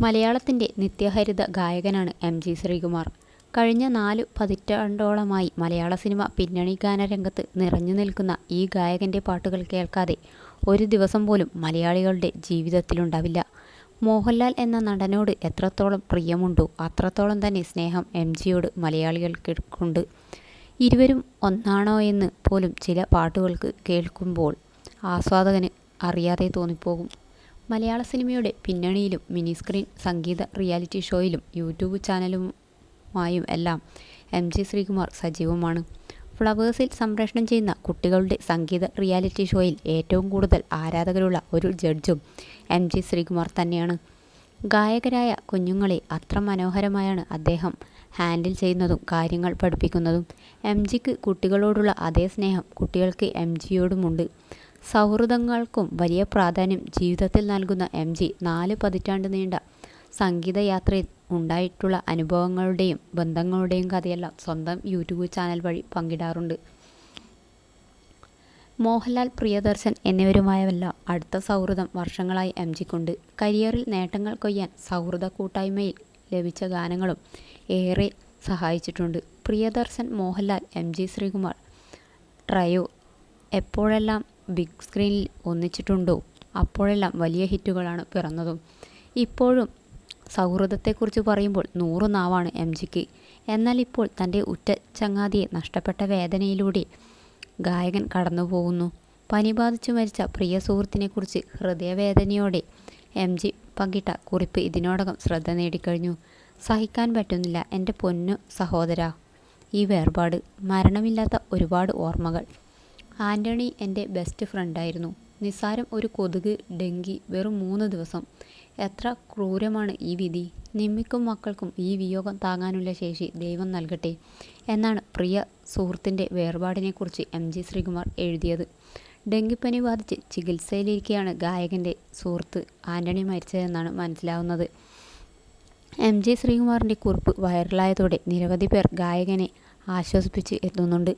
മലയാളത്തിന്റെ നിത്യഹരിത ഗായകനാണ് M G Sreekumar. കഴിഞ്ഞ നാല് പതിറ്റാണ്ടോളമായി മലയാള സിനിമ പിന്നണി ഗാനരംഗത്ത് നിറഞ്ഞു നിൽക്കുന്ന ഈ ഗായകന്റെ പാട്ടുകൾ കേൾക്കാതെ ഒരു ദിവസം പോലും മലയാളികളുടെ ജീവിതത്തിലുണ്ടാവില്ല. മോഹൻലാൽ എന്ന നടനോട് എത്രത്തോളം പ്രിയമുണ്ടോ അത്രത്തോളം തന്നെ സ്നേഹം എം ജിയോട് മലയാളികൾക്കുണ്ട്. ഇരുവരും ഒന്നാണോ എന്ന് പോലും ചില പാട്ടുകൾക്ക് കേൾക്കുമ്പോൾ ആസ്വാദകന് അറിയാതെ തോന്നിപ്പോകും. മലയാള സിനിമയുടെ പിന്നണിയിലും മിനി സ്ക്രീൻ സംഗീത റിയാലിറ്റി ഷോയിലും യൂട്യൂബ് ചാനലുമായും എല്ലാം എം ജി ശ്രീകുമാർ സജീവമാണ്. ഫ്ലവേഴ്സിൽ സംപ്രേഷണം ചെയ്യുന്ന കുട്ടികളുടെ സംഗീത റിയാലിറ്റി ഷോയിൽ ഏറ്റവും കൂടുതൽ ആരാധകരുള്ള ഒരു ജഡ്ജും എം ജി ശ്രീകുമാർ തന്നെയാണ്. ഗായകരായ കുഞ്ഞുങ്ങളെ അത്ര മനോഹരമായാണ് അദ്ദേഹം ഹാൻഡിൽ ചെയ്യുന്നതും കാര്യങ്ങൾ പഠിപ്പിക്കുന്നതും. എം ജിക്ക് കുട്ടികളോടുള്ള അതേ സ്നേഹം കുട്ടികൾക്ക് എം ജിയോടുമുണ്ട്. സൗഹൃദങ്ങൾക്കും വലിയ പ്രാധാന്യം ജീവിതത്തിൽ നൽകുന്ന എം ജി നാല് പതിറ്റാണ്ട് നീണ്ട സംഗീതയാത്രയിൽ ഉണ്ടായിട്ടുള്ള അനുഭവങ്ങളുടെയും ബന്ധങ്ങളുടെയും കഥയെല്ലാം സ്വന്തം യൂട്യൂബ് ചാനൽ വഴി പങ്കിടാറുണ്ട്. മോഹൻലാൽ പ്രിയദർശൻ എന്നിവരുമായവെല്ലാം അടുത്ത സൗഹൃദം വർഷങ്ങളായി എം ജിക്കുണ്ട്. കരിയറിൽ നേട്ടങ്ങൾ കൊയ്യാൻ സൗഹൃദ കൂട്ടായ്മയിൽ ലഭിച്ച ഗാനങ്ങളും ഏറെ സഹായിച്ചിട്ടുണ്ട്. Priyadarshan Mohanlal M G Sreekumar trio എപ്പോഴെല്ലാം ബിഗ് സ്ക്രീനിൽ ഒന്നിച്ചിട്ടുണ്ടോ? അപ്പോഴെല്ലാം വലിയ ഹിറ്റുകളാണ് പിറന്നതും. ഇപ്പോഴും സൗഹൃദത്തെക്കുറിച്ച് പറയുമ്പോൾ നൂറ് നാവാണ് എം ജിക്ക്. എന്നാൽ ഇപ്പോൾ തന്റെ ഉറ്റ ചങ്ങാതിയെ നഷ്ടപ്പെട്ട വേദനയിലൂടെ ഗായകൻ കടന്നു പോകുന്നു പനി ബാധിച്ചു മരിച്ച പ്രിയ സുഹൃത്തിനെക്കുറിച്ച് ഹൃദയവേദനയോടെ എം ജി പങ്കിട്ട കുറിപ്പ് ഇതിനോടകം ശ്രദ്ധ നേടിക്കഴിഞ്ഞു. സഹിക്കാൻ പറ്റുന്നില്ല എന്റെ പൊന്നു സഹോദര. ഈ വേർപാട് മരണമില്ലാത്ത ഒരുപാട് ഓർമ്മകൾ. ആന്റണി എന്റെ ബെസ്റ്റ് ഫ്രണ്ടായിരുന്നു. നിസ്സാരം ഒരു കൊതുക് ഡെങ്കി വെറും മൂന്ന് ദിവസം. എത്ര ക്രൂരമാണ് ഈ വിധി. നിമ്മിക്കും മക്കൾക്കും ഈ വിയോഗം താങ്ങാനുള്ള ശേഷി ദൈവം നൽകട്ടെ എന്നാണ് പ്രിയ സുഹൃത്തിന്റെ വേർപാടിനെക്കുറിച്ച് എം ജി ശ്രീകുമാർ എഴുതിയത്. ഡെങ്കിപ്പനി ബാധിച്ച് ചികിത്സയിലിരിക്കെയാണ് ഗായകന്റെ സുഹൃത്ത് ആന്റണി മരിച്ചതെന്നാണ് മനസ്സിലാവുന്നത്. എം ജി ശ്രീകുമാറിന്റെ കുറിപ്പ് വൈറലായതോടെ നിരവധി പേർ ഗായകനെ ആശ്വസിപ്പിച്ച് എത്തുന്നുണ്ട്.